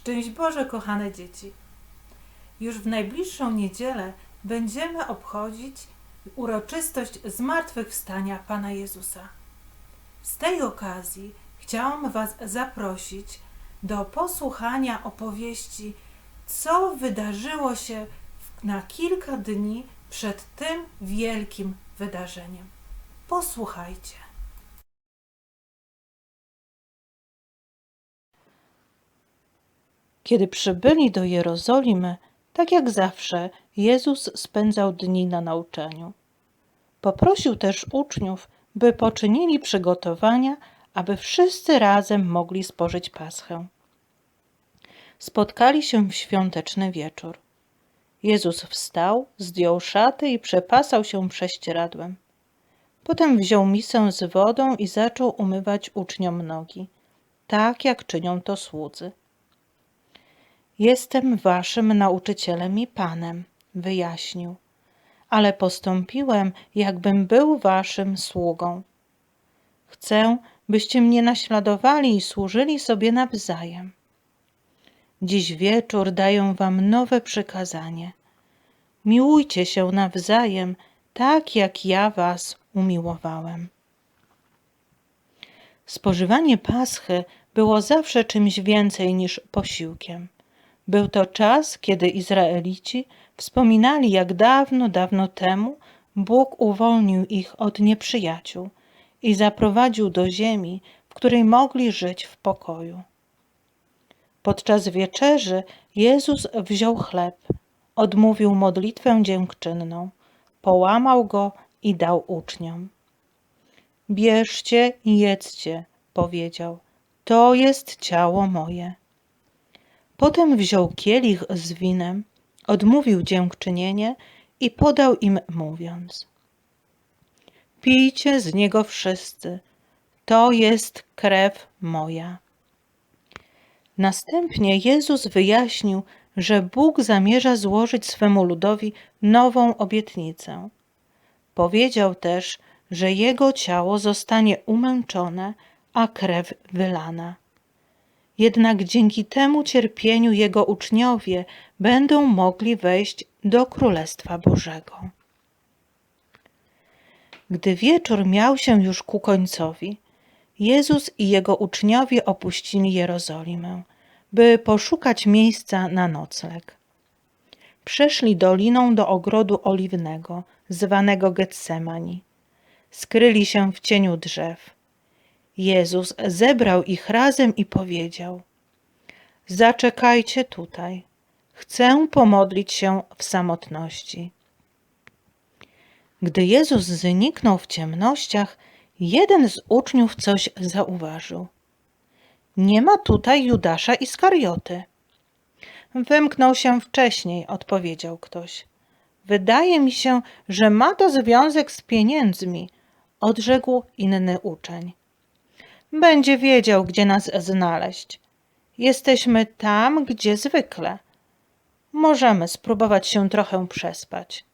Szczęść Boże, kochane dzieci! Już w najbliższą niedzielę będziemy obchodzić uroczystość zmartwychwstania Pana Jezusa. Z tej okazji chciałam Was zaprosić do posłuchania opowieści, co wydarzyło się na kilka dni przed tym wielkim wydarzeniem. Posłuchajcie. Kiedy przybyli do Jerozolimy, tak jak zawsze, Jezus spędzał dni na nauczaniu. Poprosił też uczniów, by poczynili przygotowania, aby wszyscy razem mogli spożyć Paschę. Spotkali się w świąteczny wieczór. Jezus wstał, zdjął szaty i przepasał się prześcieradłem. Potem wziął misę z wodą i zaczął umywać uczniom nogi, tak jak czynią to słudzy. Jestem waszym nauczycielem i panem, wyjaśnił, ale postąpiłem, jakbym był waszym sługą. Chcę, byście mnie naśladowali i służyli sobie nawzajem. Dziś wieczór daję wam nowe przykazanie. Miłujcie się nawzajem, tak jak ja was umiłowałem. Spożywanie paschy było zawsze czymś więcej niż posiłkiem. Był to czas, kiedy Izraelici wspominali, jak dawno, dawno temu Bóg uwolnił ich od nieprzyjaciół i zaprowadził do ziemi, w której mogli żyć w pokoju. Podczas wieczerzy Jezus wziął chleb, odmówił modlitwę dziękczynną, połamał go i dał uczniom. Bierzcie i jedzcie, powiedział, to jest ciało moje. Potem wziął kielich z winem, odmówił dziękczynienie i podał im, mówiąc: Pijcie z niego wszyscy, to jest krew moja. Następnie Jezus wyjaśnił, że Bóg zamierza złożyć swemu ludowi nową obietnicę. Powiedział też, że jego ciało zostanie umęczone, a krew wylana. Jednak dzięki temu cierpieniu jego uczniowie będą mogli wejść do Królestwa Bożego. Gdy wieczór miał się już ku końcowi, Jezus i jego uczniowie opuścili Jerozolimę, by poszukać miejsca na nocleg. Przeszli doliną do ogrodu oliwnego, zwanego Getsemani. Skryli się w cieniu drzew. Jezus zebrał ich razem i powiedział: Zaczekajcie tutaj. Chcę pomodlić się w samotności. Gdy Jezus zniknął w ciemnościach, jeden z uczniów coś zauważył. Nie ma tutaj Judasza Iskarioty. Wymknął się wcześniej, odpowiedział ktoś. Wydaje mi się, że ma to związek z pieniędzmi, odrzekł inny uczeń będzie wiedział, gdzie nas znaleźć. Jesteśmy tam, gdzie zwykle. Możemy spróbować się trochę przespać.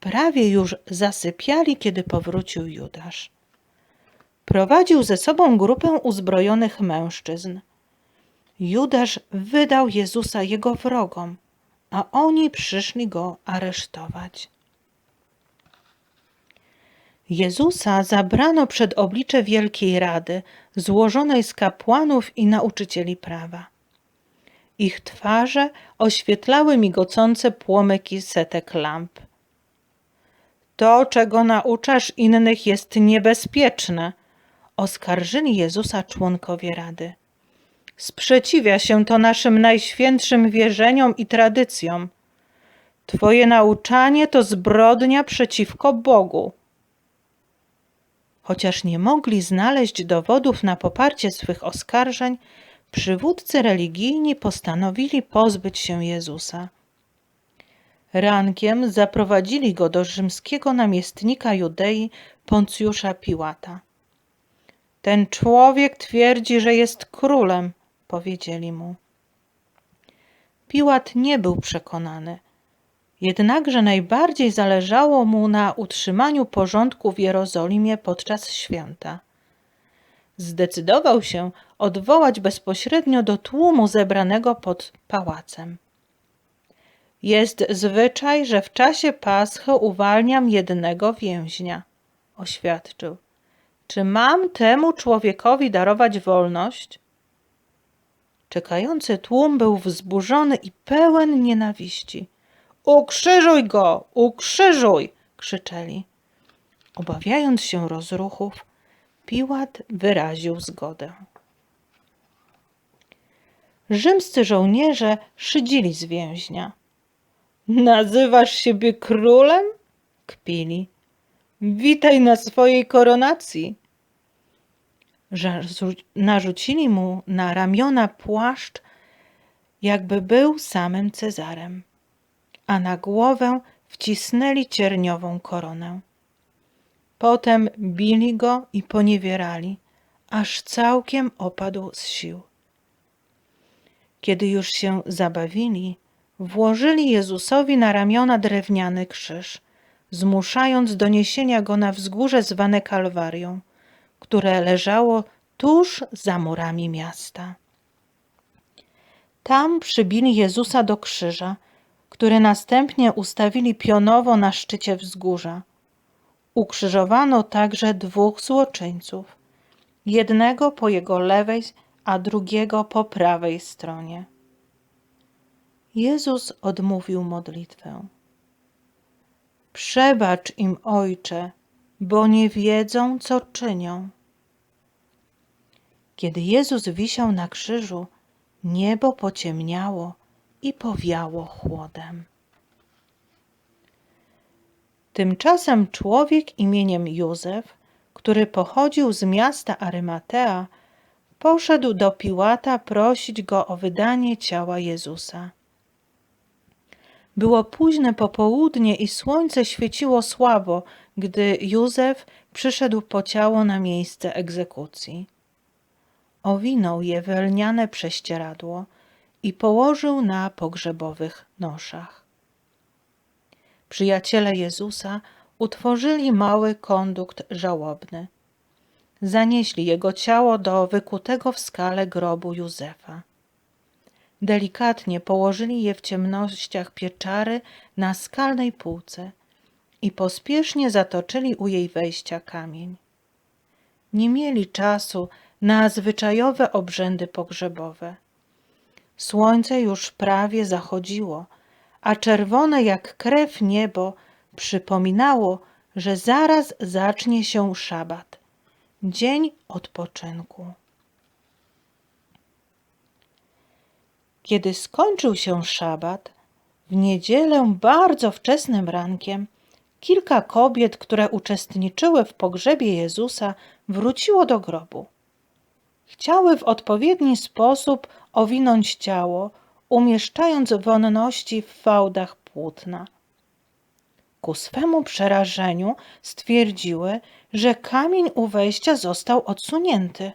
Prawie już zasypiali, kiedy powrócił Judasz. Prowadził ze sobą grupę uzbrojonych mężczyzn. Judasz wydał Jezusa jego wrogom, a oni przyszli go aresztować. Jezusa zabrano przed oblicze Wielkiej Rady, złożonej z kapłanów i nauczycieli prawa. Ich twarze oświetlały migocące płomyki setek lamp. To, czego nauczasz innych, jest niebezpieczne, oskarżyli Jezusa członkowie Rady. Sprzeciwia się to naszym najświętszym wierzeniom i tradycjom. Twoje nauczanie to zbrodnia przeciwko Bogu. Chociaż nie mogli znaleźć dowodów na poparcie swych oskarżeń, przywódcy religijni postanowili pozbyć się Jezusa. Rankiem zaprowadzili go do rzymskiego namiestnika Judei Poncjusza Piłata. Ten człowiek twierdzi, że jest królem, powiedzieli mu. Piłat nie był przekonany. Jednakże najbardziej zależało mu na utrzymaniu porządku w Jerozolimie podczas święta. zdecydował się odwołać bezpośrednio do tłumu zebranego pod pałacem. Jest zwyczaj, że w czasie Paschy uwalniam jednego więźnia, oświadczył. Czy mam temu człowiekowi darować wolność? Czekający tłum był wzburzony i pełen nienawiści. Ukrzyżuj go! Ukrzyżuj! krzyczeli. Obawiając się rozruchów, Piłat wyraził zgodę. Rzymscy żołnierze szydzili z więźnia. Nazywasz siebie królem? Kpili. Witaj na swojej koronacji. Narzucili mu na ramiona płaszcz, jakby był samym Cezarem, a na głowę wcisnęli cierniową koronę. Potem bili go i poniewierali, aż całkiem opadł z sił. Kiedy już się zabawili, włożyli Jezusowi na ramiona drewniany krzyż, zmuszając do niesienia go na wzgórze zwane Kalwarią, które leżało tuż za murami miasta. Tam przybili Jezusa do krzyża, który następnie ustawili pionowo na szczycie wzgórza. Ukrzyżowano także dwóch złoczyńców, jednego po jego lewej, a drugiego po prawej stronie. Jezus odmówił modlitwę. Przebacz im, Ojcze, bo nie wiedzą, co czynią. Kiedy Jezus wisiał na krzyżu, niebo pociemniało i powiało chłodem. Tymczasem człowiek imieniem Józef, który pochodził z miasta Arymatea, poszedł do Piłata prosić go o wydanie ciała Jezusa. Było późne popołudnie i słońce świeciło słabo, gdy Józef przyszedł po ciało na miejsce egzekucji. Owinął je w lniane prześcieradło i położył na pogrzebowych noszach. Przyjaciele Jezusa utworzyli mały kondukt żałobny. Zanieśli jego ciało do wykutego w skale grobu Józefa. Delikatnie położyli je w ciemnościach pieczary na skalnej półce i pospiesznie zatoczyli u jej wejścia kamień. Nie mieli czasu na zwyczajowe obrzędy pogrzebowe. Słońce już prawie zachodziło, a czerwone jak krew niebo przypominało, że zaraz zacznie się szabat, dzień odpoczynku. Kiedy skończył się szabat, w niedzielę bardzo wczesnym rankiem kilka kobiet, które uczestniczyły w pogrzebie Jezusa, wróciło do grobu. Chciały w odpowiedni sposób owinąć ciało, umieszczając wonności w fałdach płótna. Ku swemu przerażeniu stwierdziły, że kamień u wejścia został odsunięty.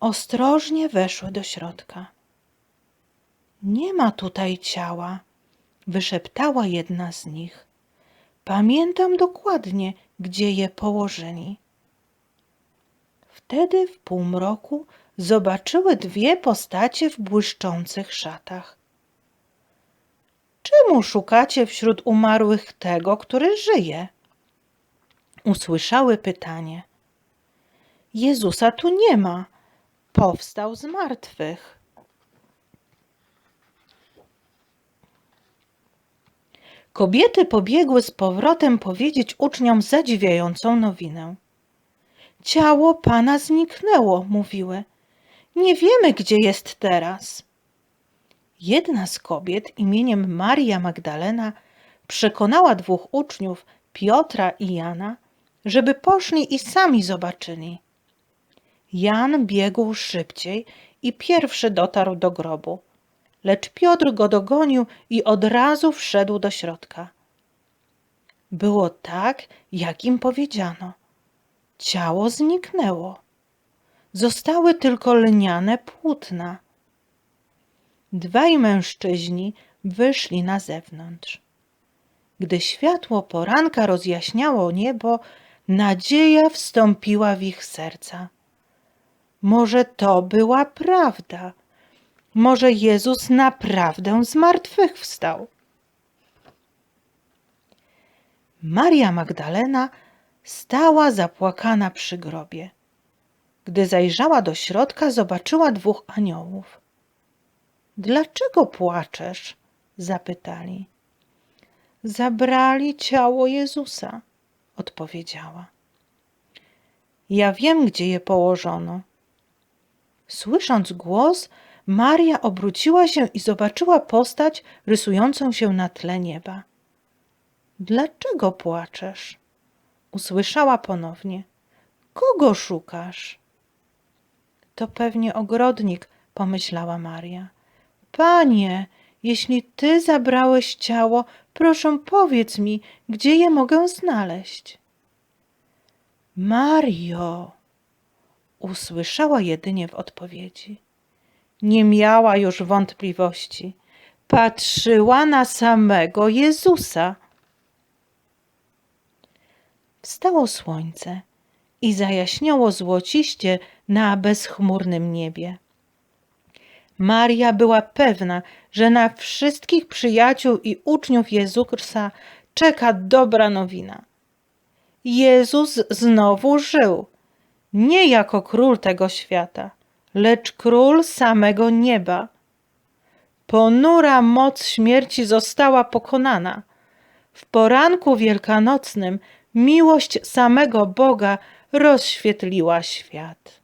Ostrożnie weszły do środka. Nie ma tutaj ciała, wyszeptała jedna z nich. Pamiętam dokładnie, gdzie je położyli. Wtedy w półmroku zobaczyły dwie postacie w błyszczących szatach. Czemu szukacie wśród umarłych tego, który żyje? Usłyszały pytanie. Jezusa tu nie ma. Powstał z martwych. Kobiety pobiegły z powrotem powiedzieć uczniom zadziwiającą nowinę. Ciało pana zniknęło, mówiły. Nie wiemy, gdzie jest teraz. Jedna z kobiet imieniem Maria Magdalena przekonała dwóch uczniów, Piotra i Jana, żeby poszli i sami zobaczyli. Jan biegł szybciej i pierwszy dotarł do grobu, lecz Piotr go dogonił i od razu wszedł do środka. Było tak, jak im powiedziano. Ciało zniknęło. Zostały tylko lniane płótna. Dwaj mężczyźni wyszli na zewnątrz. Gdy światło poranka rozjaśniało niebo, nadzieja wstąpiła w ich serca. Może to była prawda. Może Jezus naprawdę zmartwychwstał. Maria Magdalena stała zapłakana przy grobie. Gdy zajrzała do środka, zobaczyła dwóch aniołów. Dlaczego płaczesz? zapytali. Zabrali ciało Jezusa, odpowiedziała. Ja wiem, gdzie je położono. Słysząc głos, Maria obróciła się i zobaczyła postać rysującą się na tle nieba. Dlaczego płaczesz? Usłyszała ponownie. Kogo szukasz? To pewnie ogrodnik, pomyślała Maria. Panie, jeśli ty zabrałeś ciało, proszę powiedz mi, gdzie je mogę znaleźć. Mario, usłyszała jedynie w odpowiedzi. Nie miała już wątpliwości. Patrzyła na samego Jezusa. Wstało słońce i zajaśniało złociście na bezchmurnym niebie. Maria była pewna, że na wszystkich przyjaciół i uczniów Jezusa czeka dobra nowina. Jezus znowu żył, nie jako król tego świata, lecz król samego nieba. Ponura moc śmierci została pokonana. W poranku wielkanocnym miłość samego Boga rozświetliła świat.